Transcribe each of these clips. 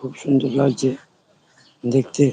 খুব সুন্দর লাগছে দেখতে।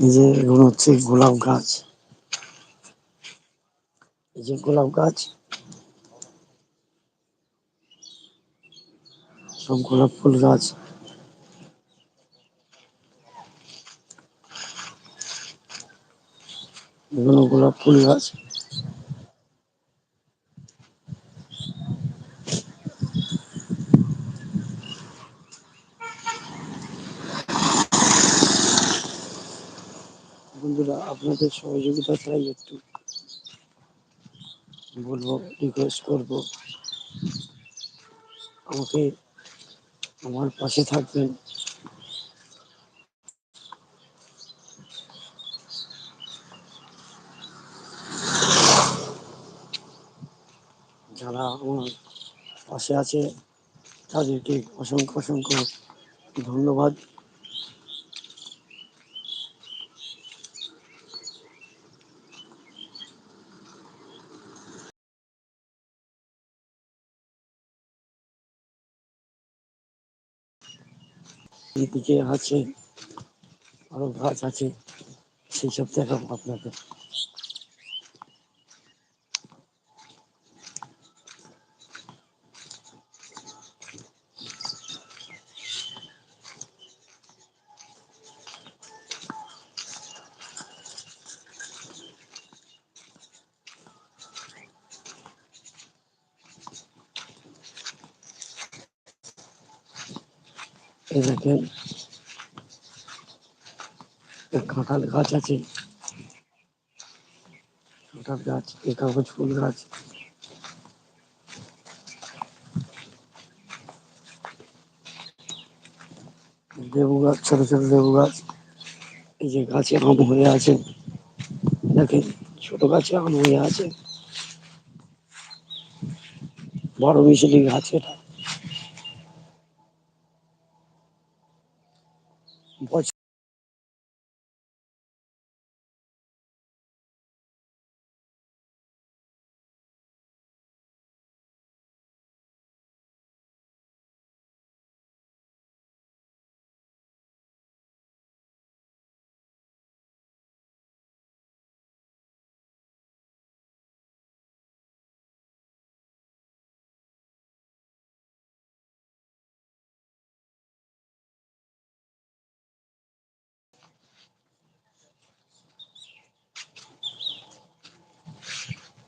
যে এগুলো হচ্ছে গোলাপ গাছ। এই যে গোলাপ গাছ, সব গোলাপ ফুল গাছ। এগুলো গোলাপ ফুল গাছ। বন্ধুরা, আপনাদের সহযোগিতা চাই একটু। বলব রিকোয়েস্ট করব। আমাকে আমার পাশে থাকবেন। যারা আমার পাশে আছে, তাদেরকে অসংখ্য অসংখ্য ধন্যবাদ। এদিকে আছে আরও গাছ আছে সেই সব দেখাবো আপনাদের। এই দেখেন এক কাঁঠাল গাছ আছে কাঁঠাল গাছ এই কাগজ ফুল গাছ লেবু গাছ ছোট ছোট লেবু গাছ এই যে গাছে আম হয়ে আছে দেখেন ছোট গাছে আম হয়ে আছে বড় মিশিলি গাছ এটা Une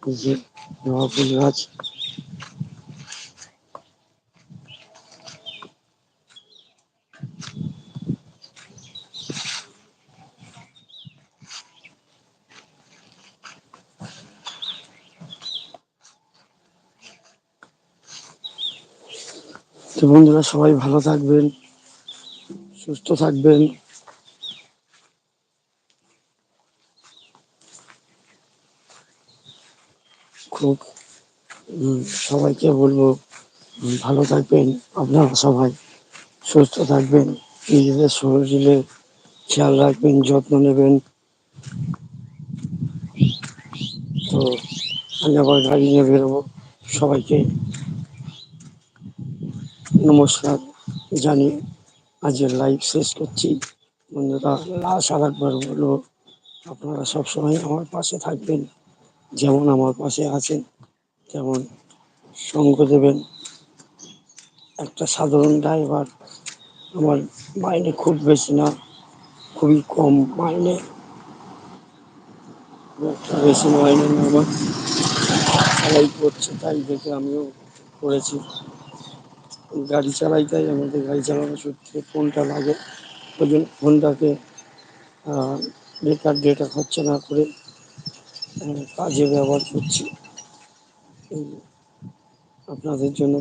যে জবা ফুল গাছ বন্ধুরা সবাই ভালো থাকবেন সুস্থ থাকবেন। খুব সবাইকে বলব ভালো থাকবেন আপনারা সবাই, সুস্থ থাকবেন, নিজেদের শরীরে খেয়াল রাখবেন, যত্ন নেবেন। তো, আমি আবার গাড়ি নিয়ে বেরোবো। সবাইকে নমস্কার জানি আজকের লাইভ শেষ করছি। বন্ধুরা লাশ আর একবার বলব, আপনারা সবসময় আমার পাশে থাকবেন। যেমন আমার পাশে আছেন, তেমন সঙ্গ দেবেন। একটা সাধারণ ড্রাইভার আমার মাইনে খুব বেশি না, খুবই কম মাইনে। একটা বেশি মাইনে না আমার। চালাই করছে, তাই দেখে আমিও করেছি। গাড়ি চালাই, তাই আমাদের গাড়ি চালানোর সূত্রে ফোনটা লাগে। ওই জন্য ফোনটাকে বেকার ডেটা খরচা না করে কাজে ব্যবহার করছি। আপনাদের জন্য